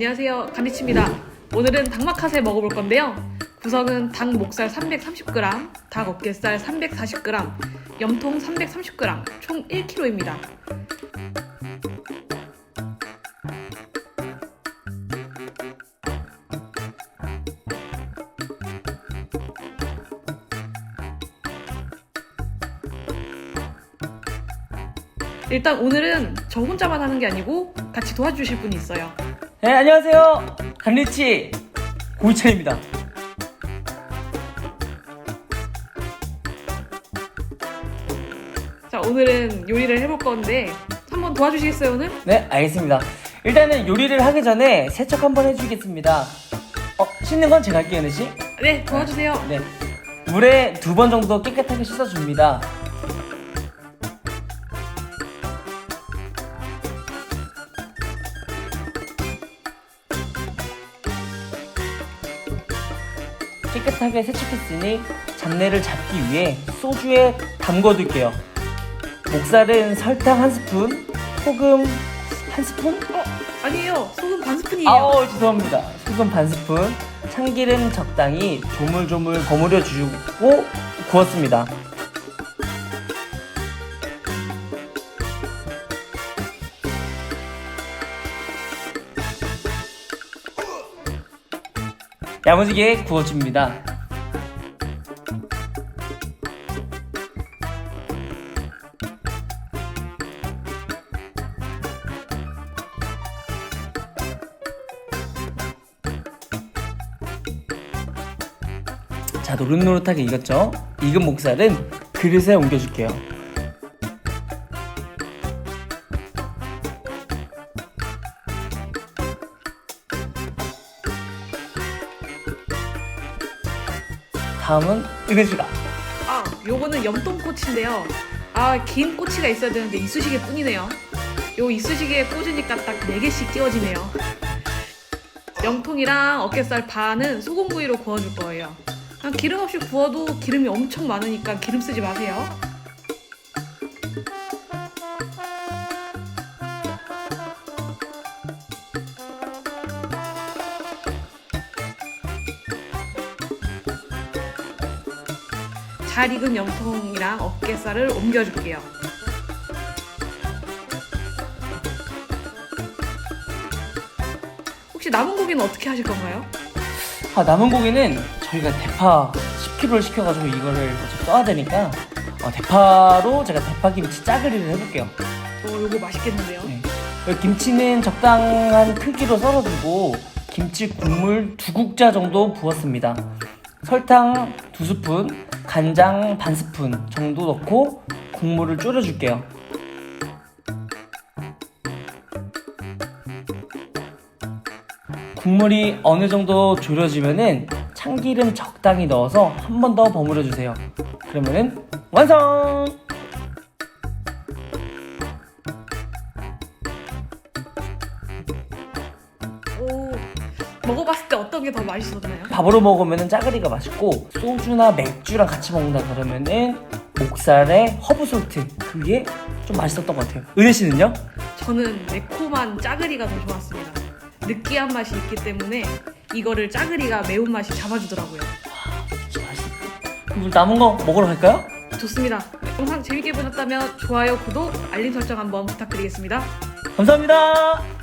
안녕하세요. 간이치입니다. 오늘은 닭막카세 먹어볼 건데요. 구성은 닭 목살 330g, 닭 어깨살 340g, 염통 330g, 총 1kg입니다. 일단 오늘은 저 혼자만 하는 게 아니고 같이 도와주실 분이 있어요. 네, 안녕하세요. 간리치 고이찬입니다. 자, 오늘은 요리를 해볼 건데 한번 도와주시겠어요, 오늘? 네, 알겠습니다. 일단은 요리를 하기 전에 세척 한번 해주겠습니다. 어, 씻는 건 제가 할게요, 은씨. 네, 도와주세요. 네. 물에 두 번 정도 깨끗하게 씻어줍니다. 깨끗하게 세척했으니 잡내를 잡기 위해 소주에 담궈둘게요. 목살은 설탕 한 스푼, 소금 한 스푼? 어, 아니에요. 소금 반 스푼이에요. 아우 죄송합니다. 소금 반 스푼, 참기름 적당히 조물조물 버무려 주고 구웠습니다. 야무지게 구워줍니다. 자 노릇노릇하게 익었죠? 익은 목살은 그릇에 옮겨줄게요. 다음은 은혜주가 아, 요거는 염통꼬치인데요. 아, 긴 꼬치가 있어야 되는데 이쑤시개 뿐이네요. 요 이쑤시개에 꽂으니까 딱 4개씩 띄워지네요. 염통이랑 어깨살 반은 소금구이로 구워줄 거예요. 그냥 기름 없이 구워도 기름이 엄청 많으니까 기름 쓰지 마세요. 잘 익은 염통이랑 어깨살을 옮겨줄게요. 혹시 남은 고기는 어떻게 하실 건가요? 아, 남은 고기는 저희가 대파 10kg를 시켜가지고 이거를 어차피 써야 되니까 어, 대파로 제가 대파김치 짜그리를 해볼게요. 어, 요거 맛있겠는데요? 네. 여기 김치는 적당한 크기로 썰어두고 김치 국물 두 국자 정도 부었습니다. 설탕 두 스푼, 간장 반 스푼 정도 넣고 국물을 졸여줄게요. 국물이 어느 정도 졸여지면은 참기름 적당히 넣어서 한 번 더 버무려 주세요. 그러면은 완성! 먹어봤을 때 어떤 게 더 맛있었나요? 밥으로 먹으면 짜글이가 맛있고 소주나 맥주랑 같이 먹는다 그러면은 목살에 허브 솔트 그게 좀 맛있었던 것 같아요. 은혜 씨는요? 저는 매콤한 짜글이가 더 좋았습니다. 느끼한 맛이 있기 때문에 이거를 짜글이가 매운맛이 잡아주더라고요. 진짜 맛있어. 그럼 남은 거 먹으러 갈까요? 좋습니다. 영상 재밌게 보셨다면 좋아요, 구독, 알림 설정 한번 부탁드리겠습니다. 감사합니다.